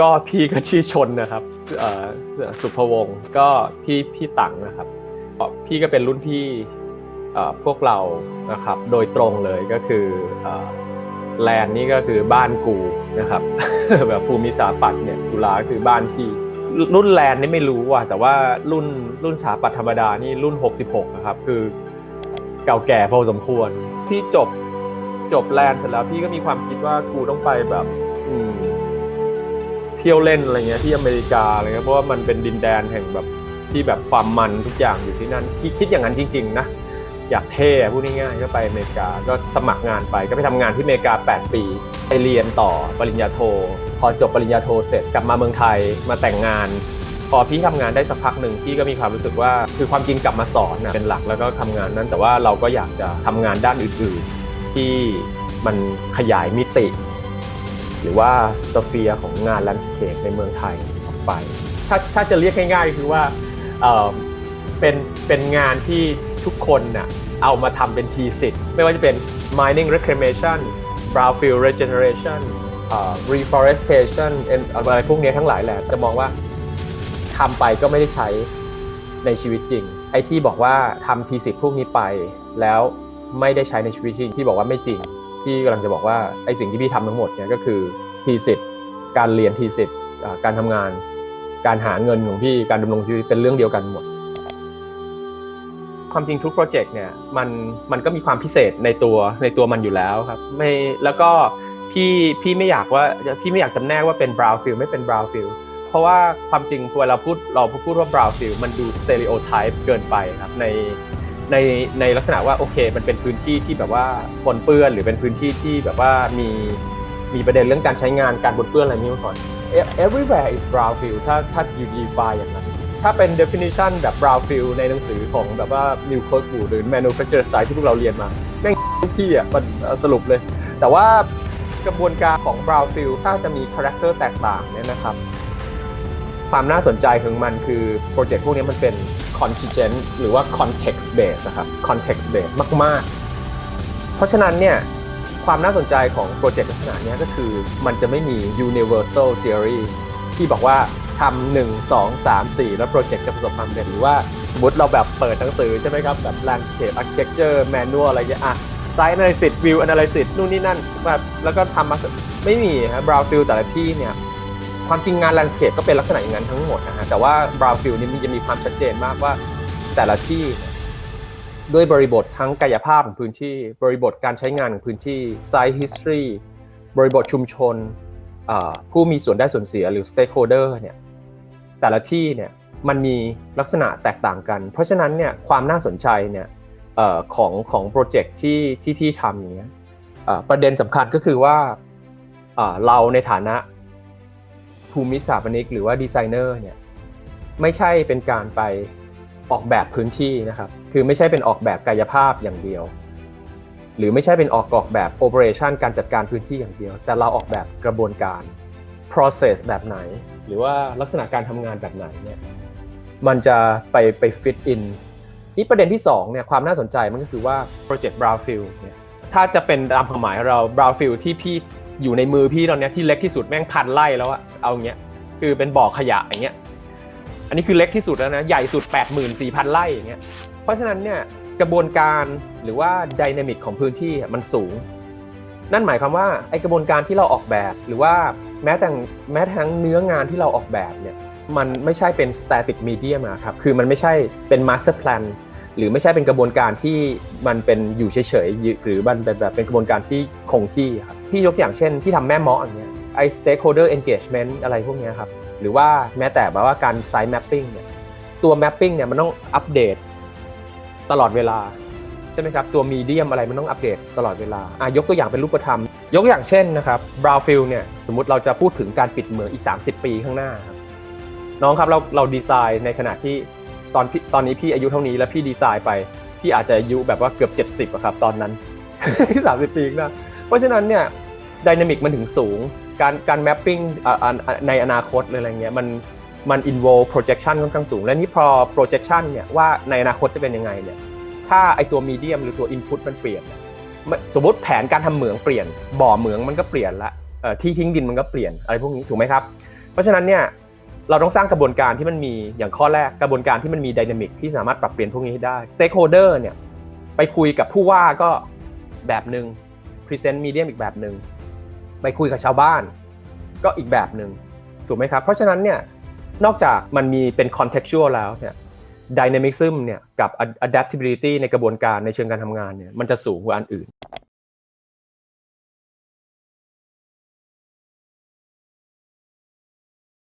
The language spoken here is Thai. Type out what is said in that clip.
ก็พี่ก็ชื่อชนนะครับสุภวงศ์ก็พี่พี่ตังนะครับ พี่ก็เป็นรุ่นพี่พวกเรานะครับ โดยตรงเลยก็คือแลนนี่ก็คือบ้านกูนะครับ แบบภูมิสาปัตเนี่ยจุฬาก็คือบ้านพี่รุ่นแลนนี่ไม่รู้ว่ะแต่ว่ารุ่นรุ่นสาปัตธรรมดานี่รุ่น 66 นะครับ คือเก่าแก่พอสมควรพี่จบจบแลนเสร็จแล้วพี่ก็มีความคิดว่ากูต้องไปแบบ อืม ที่ยวเล่นอะไรเงี้ยที่อเมริกาอะไรเงี้ยเพราะว่ามันเป็นดินแดนแห่งแบบที่แบบความมันทุกอย่างอยู่ที่นั่นพี่คิดอย่างนั้นจริง ๆ นะ อยากเท่พูดง่ายๆก็ไปอเมริกาก็สมัครงานไปก็ไปทำงานที่อเมริกา 8 ปีไปเรียนต่อปริญญาโท พอจบปริญญาโทเสร็จกลับมาเมืองไทยมาแต่งงาน พอพี่ทำงานได้สักพักหนึ่งพี่ก็มีความรู้สึกว่าคือความจริงกลับมาสอนนะเป็นหลักแล้วก็ทำงานนั้นแต่ว่าเราก็อยากจะทำงานด้านอื่น ๆ ที่มันขยายมิติ หรือว่าสเฟียของงานแลนด์สเคปในเมืองไทยออกไป ถ้าถ้าจะเรียกง่ายๆคือว่าเเป็นเป็นงานที่ทุกคนน่ะเอามาทำเป็นทีสิทธ์ไม่ว่าจะเป็น mining reclamation brownfield regeneration เอ่อ reforestation อะไรพวกนี้ทั้งหลายแหละจะมองว่าทำไปก็ไม่ได้ใช้ในชีวิตจริง ไอ้ที่บอกว่าทำทีสิทธ์พวกนี้ไปแล้วไม่ได้ใช้ในชีวิตจริงพี่บอกว่าไม่จริง พี่กำลังจะบอกว่าไอ้สิ่งที่พี่ทำทั้งหมดเนี่ยก็คือทีสิทธ์การเรียนทีสิทธ์การทำงาน การหาเงินของพี่การดำรงชีวิตเป็นเรื่องเดียวกันหมด ความจริงทุกโปรเจกต์เนี่ยมันมันก็มีความพิเศษในตัวในตัวมันอยู่แล้วครับไม่แล้วก็พี่พี่ไม่อยากว่าพี่ไม่อยากจำแนกว่าเป็น brownfield ไม่เป็น brownfield เพราะว่าความจริงเวลาพูดเราพูดว่า brownfield มันดู stereotype เกินไปครับใน ในในลักษณะว่าโอเค มันเป็นพื้นที่ที่แบบว่าปนเปื้อนหรือเป็นพื้นที่ที่แบบว่ามีมีประเด็นเรื่องการใช้งานการปนเปื้อนอะไรนี้มาก่อน everywhere is brownfield ถ้าถ้าอยู่ define อย่างนั้น ถ้าเป็น definition แบบ brownfield ในหนังสือของแบบว่า new code หรือ manufacturer site ที่พวกเราเรียนมาแม่งทุกที่อะสรุปเลย แต่ว่ากระบวนการของ brownfield ถ้าจะมี character แตกต่างเนี่ยนะครับ ความน่าสนใจของมันคือโปรเจกต์พวกนี้มันเป็น contingent หรือว่า context based นะครับ context based มาก ๆ เพราะฉะนั้นเนี่ยความน่าสนใจของโปรเจกต์ลักษณะนี้ก็คือมันจะไม่มี universal theory ที่บอกว่าทำหนึ่งสองสามสี่แล้วโปรเจกต์จะประสบความสำเร็จหรือว่าสมมติเราแบบเปิดหนังสือใช่ไหมครับ แบบ landscape architecture manual อะไรเงี้ยอะ site analysis view analysis นู่นนี่นั่นแบบแล้วก็ทำมาไม่มีครับ brownfield แต่ละที่เนี่ย ความจริงงาน landscape ก็เป็นลักษณะอย่างนั้นทั้งหมดนะฮะแต่ว่า brownfield นี่มันจะมีความชัดเจนมากว่าแต่ละที่ด้วยบริบททั้งกายภาพของพื้นที่ บริบทการใช้งานของพื้นที่ site history บริบทชุมชนผู้มีส่วนได้ส่วนเสียหรือ stakeholder เนี่ยแต่ละที่เนี่ยมันมีลักษณะแตกต่างกัน เพราะฉะนั้นเนี่ยความน่าสนใจเนี่ยอของของโปรเจกต์ที่ที่พี่ทำอย่างเงี้ยประเด็นสำคัญก็คือว่าเราในฐานะ ภูมิสถาปนิกหรือว่าดีไซเนอร์เนี่ยไม่ใช่เป็นการไปออกแบบพื้นที่นะครับ คือไม่ใช่เป็นออกแบบกายภาพอย่างเดียว หรือไม่ใช่เป็นออกออกแบบโอเปอเรชันการจัดการพื้นที่อย่างเดียว แต่เราออกแบบกระบวนการ process แบบไหน หรือว่าลักษณะการทำงานแบบไหนเนี่ยมันจะไปไป fit in นี่ประเด็นที่2เนี่ยความน่าสนใจมันก็คือว่าโปรเจกต์ brownfield เนี่ยถ้าจะเป็นตามความหมายเรา brownfield ที่พี่ อยู่ในมือพี่ตอนนี้ที่เล็กที่สุดแม่งพันไร่แล้วอะเอาเงี้ยคือเป็นบ่อขยะอย่างเงี้ยอันนี้คือเล็กที่สุดแล้วนะใหญ่สุด 84,000 ไร่อย่างเงี้ยเพราะฉะนั้นเนี่ยกระบวนการหรือว่าดินามิกของพื้นที่มันสูง นั่นหมายความว่าไอกระบวนการที่เราออกแบบ หรือว่าแม้แต่แม้ทั้งเนื้องานที่เราออกแบบเนี่ยมันไม่ใช่เป็น static medium นะครับคือมันไม่ใช่เป็น master plan หรือไม่ใช่เป็นกระบวนการที่มันเป็นอยู่เฉยๆหรือมันเป็นแบบเป็นกระบวนการที่คงที่ครับพี่ยกอย่างเช่นที่ทำแม่มาะอย่างเงี้ยไอ stakeholder engagement อะไรพวกเนี้ยครับหรือว่าแม้แต่แบบว่าการ site mapping เนี่ยตัว mapping เนี่ยมันต้องอัปเดตตลอดเวลาใช่ไหมครับตัวมีเดียมอะไรมันต้องอัปเดตตลอดเวลาอะยกตัวอย่างเป็นรูปธรรม ยกอย่างเช่นนะครับบราวฟิลเนี่ยสมมติเราจะพูดถึงการปิดเมืองอีก 30 ปีข้างหน้าครับน้องครับเราเราดีไซน์ในขณะที่ ตอนพี่ตอนนี้พี่อายุเท่านี้แล้วพี่ดีไซน์ไป พี่อาจจะอายุแบบว่าเกือบ70อะครับตอนนั้นที่30ปีข้างหน้าเพราะฉะนั้นเนี่ยดินามิกมันถึงสูง การการแมปปิ้งในอนาคตอะไรเงี้ยมันมัน involve projection ค่อนข้างสูง และนี่พอ projection เนี่ยว่าในอนาคตจะเป็นยังไงเนี่ยถ้าไอตัวมีเดียมหรือตัว Input มันเปลี่ยน สมมติแผนการทำเหมืองเปลี่ยน บ่อเหมืองมันก็เปลี่ยนละที่ทิ้งดินมันก็เปลี่ยนอะไรพวกนี้ถูกไหมครับ เพราะฉะนั้นเนี่ย เราต้องสร้างกระบวนการที่มันมีอย่างข้อแรกกระบวนการที่มันมีไดนามิกที่สามารถปรับเปลี่ยนพวกนี้ให้ได้สเต็กโฮเดอร์เนี่ยไปคุยกับผู้ว่าก็แบบหนึ่งพรีเซนต์มีเดียมอีกแบบหนึ่งไปคุยกับชาวบ้าน ก็อีกแบบหนึ่งถูกไหมครับ เพราะฉะนั้นเนี่ยนอกจากมันมีเป็น contextual แล้วเนี่ย dynamism เนี่ยกับ adaptability ในกระบวนการในเชิงการทำงานเนี่ยมันจะสูงกว่าอันอื่น